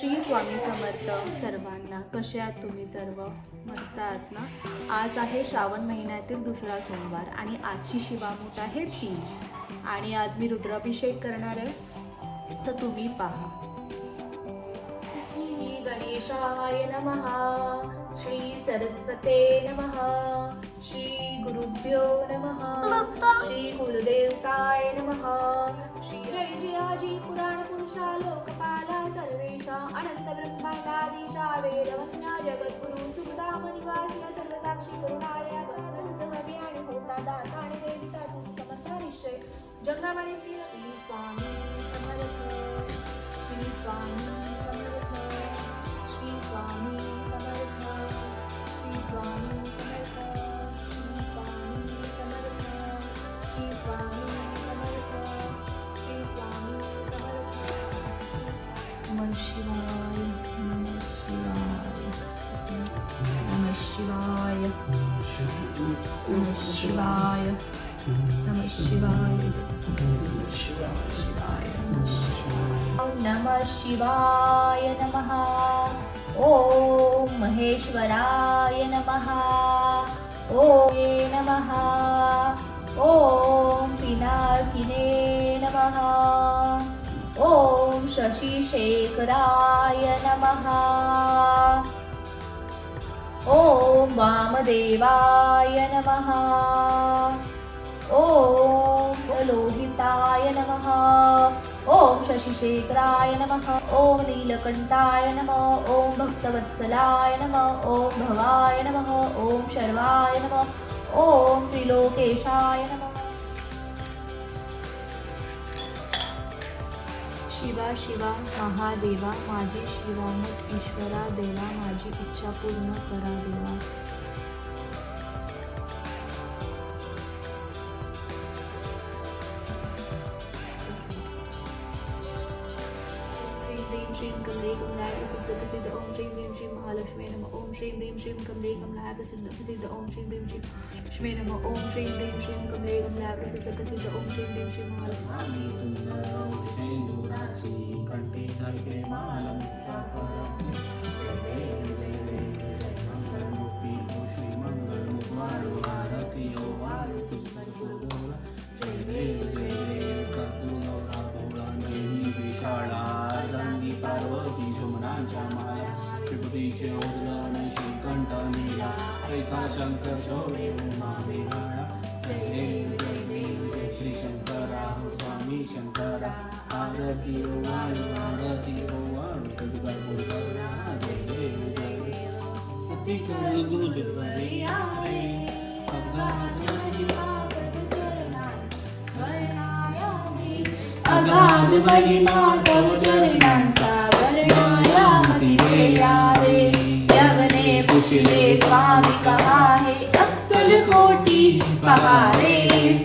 श्री स्वामी समर्थ सर्वांना कसे आहात तुम्ही सर्व? मस्त आहात ना? आज आहे श्रावण महिन्यातील दुसरा सोमवार आणि आजची शिवामूठ आहे ती आणि आज मी रुद्राभिषेक करणार आहे. तर तुम्ही पहा. श्री गणेशाय नमः श्री सरस्वते नमः श्री गुरुभ्यो नमः श्री कुलदेवताय नमः. जय पुराण पुरुषा लोकपाला सर्वेशा अनंत ब्रह्मांडाधीशा वेदवन्या जगद्गुरु सुखदाम निवासिया सर्वसाक्षी करुणालया गणगंज हवी आणि होता दाता आणि देविता तुझ समर्था निश्चय जंगामाने स्थिर स्वामी समर्थ. स्वामी नमः शिवाय नमः शिवाय नमः शिवाय नमः शिवाय नमः शिवाय नमः शिवाय नमः ॐ महेश्वराय नमः ॐ नमः ॐ पिनाकिने नमः ॐ शशिशेखराय नमः। ॐ वामदेवाय नमः। ॐ लोहिताय नमः। ॐ शशिशेखराय नमः। ॐ नीलकण्ठाय नमः। ॐ भक्तवत्सलाय नमः। ॐ भवाय नमः। ॐ शर्वाय नमः। ॐ त्रिलोकेशाय नमः। शिवा शिवा महादेवा माझी शिवामत ईश्वरा देवा माझी इच्छा पूर्ण करा देवा. श्रीं ह्रीं श्रीं कमले कमलाय प्रसिद्ध प्रसिद्ध ओम श्रीं ह्रीं श्रीं महालक्ष्मी नमः ओम श्रीं ह्रीं श्रीं कमले कमलाय प्रसिद्ध प्रसिद्ध ओम श्रीं ह्रीं श्रीं लक्ष्मी नमः ओम श्रीं ह्रीं श्रीं कमले कमलाय प्रसिद्ध प्रसिद्ध ओम श्रीं ह्रीं श्रीं महालक्ष्मी स्वामी सुंदर शेंदुराची कंठी सारखे ऐसा शंकर शोभे उमा जय देव जय देव जय श्री शंकरा स्वामी शंकरा आरती ओ आरती ओ वाळू जय देव जय देव अति गुल रे अगाध महिमा पुशिले स्वामी कहाहे अक्कल कोटी पहारे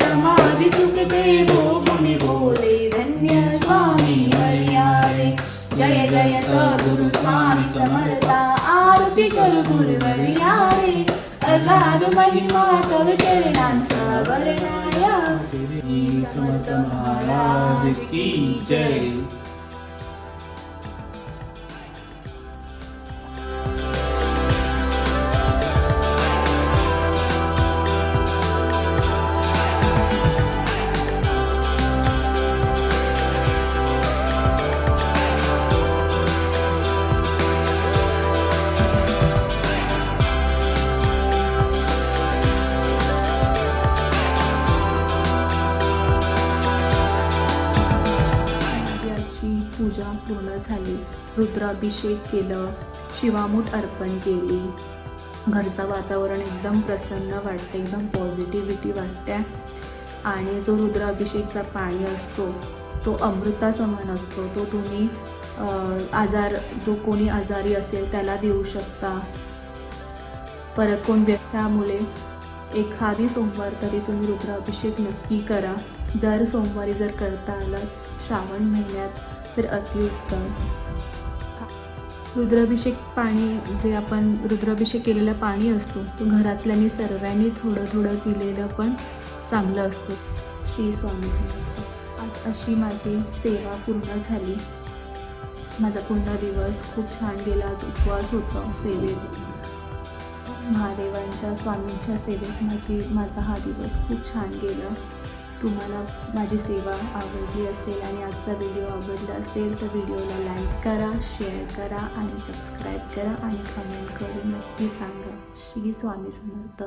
समाधि सुख देवो मुनि बोले धन्य स्वामी हरियारे जय जय सद्गुरु स्वामी समर्था. आरती कर गुरुवरियारे अगाध महिमा तव चरणांचा वर्णाया समर्थ महाराज की जय. रुद्राभिषेक केलं शिवामूठ अर्पण केली. घरचं वातावरण एकदम प्रसन्न वाटते एकदम पॉझिटिव्हिटी वाटते. आणि जो रुद्राभिषेकचा पाणी असतो तो अमृता समान असतो. तो तुम्ही आजार जो कोणी आजारी असेल त्याला देऊ शकता. परत कोण व्यक्त्यामुळे एखादी सोमवार तरी तुम्ही रुद्राभिषेक नक्की करा. दर सोमवारी जर करता आला श्रावण महिन्यात तर अतिउत्तम. रुद्राभिषेक पाणी जे आपण रुद्राभिषेक केलेलं पाणी असतो तो घरातल्यानी सर्वांनी थोडं थोडं पिलेलं पण चांगलं असतं. श्री स्वामी आज अशी माझी सेवा पूर्ण झाली. माझा पूर्ण दिवस खूप छान गेला. आज उपवास होता सेवेत. महादेवांच्या स्वामींच्या सेवेत माझी माझा हा दिवस खूप छान गेला. तुम्हाला माझी सेवा आवडली असेल आणि आजचा व्हिडिओ आवडला असेल तर व्हिडिओला लाईक करा शेअर करा आणि सबस्क्राईब करा आणि कमेंट करून नक्की सांगा. श्री स्वामी समर्थ.